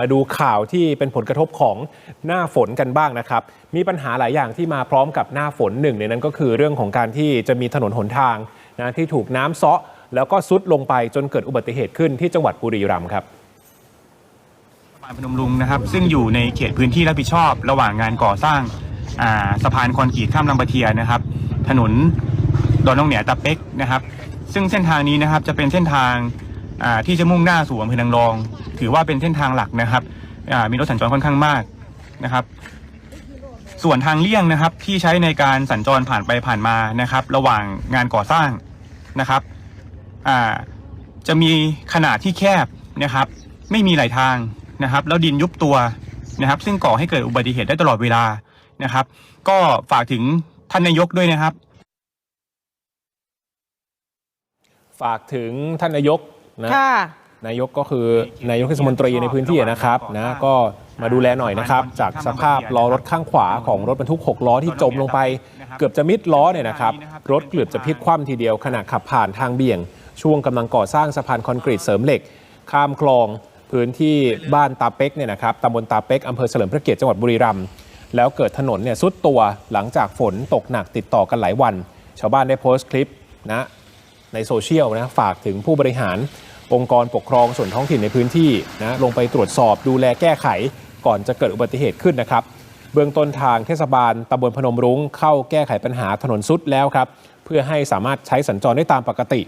มาดูข่าวที่เป็นผลกระทบของหน้าฝนกันบ้างนะครับ มีปัญหาหลายอย่างที่มาพร้อมกับหน้าฝนหนึ่งในนั้นก็คือเรื่องของการที่จะมีถนนหนทางนะที่ถูกน้ำเซาะ แล้วก็ซุดลงไปจนเกิดอุบัติเหตุขึ้นที่จังหวัดบุรีรัมย์ครับพานพนมรุงนะครับซึ่งอยู่ในเขตพื้นที่รับผิดชอบ ระหว่างงานก่อสร้างอ่าสะพานคอนกรีตข้ามลำปะเทียนะครับ ถนนดอนนองเหนียตะเป็กนะครับ ซึ่งเส้นทางนี้นะครับจะเป็นเส้นทาง ที่จะมุ่งหน้าสู่อำเภอนางรอง ถือว่าเป็นเส้นทางหลักนะครับมีรถสัญจรค่อนข้างมากนะครับ ส่วนทางเลี่ยงนะครับที่ใช้ในการสัญจรผ่านไปผ่านมานะครับ ระหว่างงานก่อสร้างนะครับจะมีขนาดที่แคบนะครับ ไม่มีไหลทางนะครับ แล้วดินยุบตัวนะครับ ซึ่งก่อให้เกิดอุบัติเหตุได้ตลอดเวลานะครับ ก็ฝากถึงท่านนายกด้วยนะครับ ฝากถึงท่านนายก นะค่ะ นายกก็คือนายกเทศมนตรีในพื้นที่นะครับนะก็มาดูแลหน่อยนะครับ จากสภาพล้อรถข้างขวาของรถบรรทุก 6 ล้อที่จมลงไป เกือบจะมิดล้อเนี่ยนะครับ รถเกือบจะพลิกคว่ำทีเดียวขณะขับผ่านทางเบี่ยง ช่วงกำลังก่อสร้างสะพานคอนกรีตเสริมเหล็ก ข้ามคลองพื้นที่บ้านตาเป็กเนี่ยนะครับตำบลตาเป็กอำเภอเฉลิมพระเกียรติจังหวัดบุรีรัมย์แล้วเกิดถนนเนี่ยซุดตัวหลังจากฝนตกหนักติดต่อกันหลายวัน ชาวบ้านได้โพสต์คลิปนะ ในโซเชียลนะฝากถึงผู้บริหารองค์กรปกครองส่วนท้องถิ่นในพื้นที่นะลงไปตรวจสอบดูแลแก้ไขก่อนจะเกิดอุบัติเหตุขึ้นนะครับ เบื้องต้นทางเทศบาลตำบลพนมรุ้งเข้าแก้ไขปัญหาถนนซุดแล้วครับ เพื่อให้สามารถใช้สัญจรได้ตามปกติ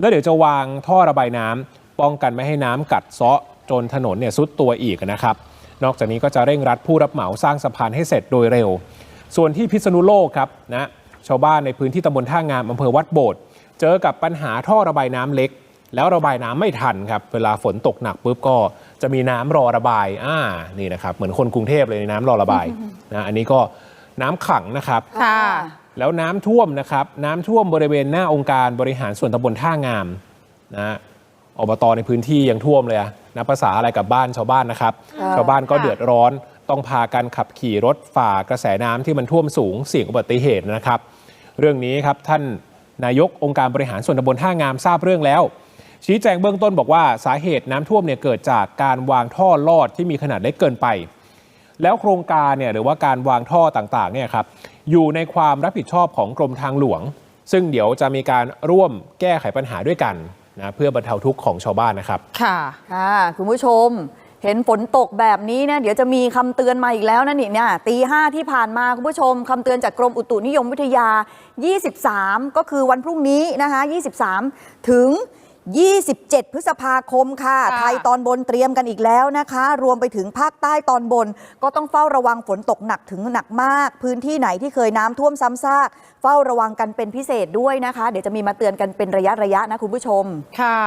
แล้วเดี๋ยวจะวางท่อระบายน้ำป้องกันไม่ให้น้ำกัดเซาะจนถนนเนี่ยซุดตัวอีกนะครับ นอกจากนี้ก็จะเร่งรัดผู้รับเหมาสร้างสะพานให้เสร็จโดยเร็ว ส่วนที่พิษณุโลกครับนะชาวบ้านในพื้นที่ตำบลท่างามอำเภอวัดโบสถ์ เจอกับปัญหาท่อระบายน้ำเล็ก แล้วระบายน้ำไม่ทันครับ เวลาฝนตกหนักปุ๊บก็จะมีน้ำรอระบายอ่านี่นะครับ เหมือนคนกรุงเทพเลยน้ำรอระบายนะอันนี้ก็น้ำขังนะครับค่ะแล้วน้ำท่วมนะครับ น้ำท่วมบริเวณหน้าองค์การบริหารส่วนตำบลท่างามนะอบตในพื้นที่ยังท่วมเลยอะนะภาษาอะไรกับบ้านชาวบ้านนะครับเออชาวบ้านก็ค่ะเดือดร้อนต้องพากันขับขี่รถฝ่ากระแสน้ำที่มันท่วมสูงเสี่ยงอุบัติเหตุนะครับ เรื่องนี้ครับท่าน นายกองค์การบริหารส่วนตำบลท่างามทราบเรื่องแล้ว ชี้แจงเบื้องต้นบอกว่าสาเหตุน้ำท่วมเนี่ยเกิดจากการวางท่อลอดที่มีขนาดเล็กเกินไป แล้วโครงการเนี่ยหรือว่าการวางท่อต่างๆเนี่ยครับอยู่ในความรับผิดชอบของกรมทางหลวง ซึ่งเดี๋ยวจะมีการร่วมแก้ไขปัญหาด้วยกันนะเพื่อบรรเทาทุกข์ของชาวบ้านนะครับ ค่ะค่ะคุณผู้ชม เห็นฝนตกแบบนี้นะเดี๋ยวจะมีคำเตือนมาอีกแล้วนะนี่เนี่ยตีห้าที่ผ่านมาคุณผู้ชมคำเตือนจากกรมอุตุนิยมวิทยา 23 ก็คือวันพรุ่งนี้นะคะ 23 ถึง 27 พฤษภาคมค่ะค่ะ ไทยตอนบนเตรียมกันอีกแล้วนะคะ รวมไปถึงภาคใต้ตอนบน ก็ต้องเฝ้าระวังฝนตกหนักถึงหนักมาก พื้นที่ไหนที่เคยน้ำท่วมซ้ำซาก เฝ้าระวังกันเป็นพิเศษด้วยนะคะ เดี๋ยวจะมีมาเตือนกันเป็นระยะระยะๆนะคุณผู้ชมค่ะ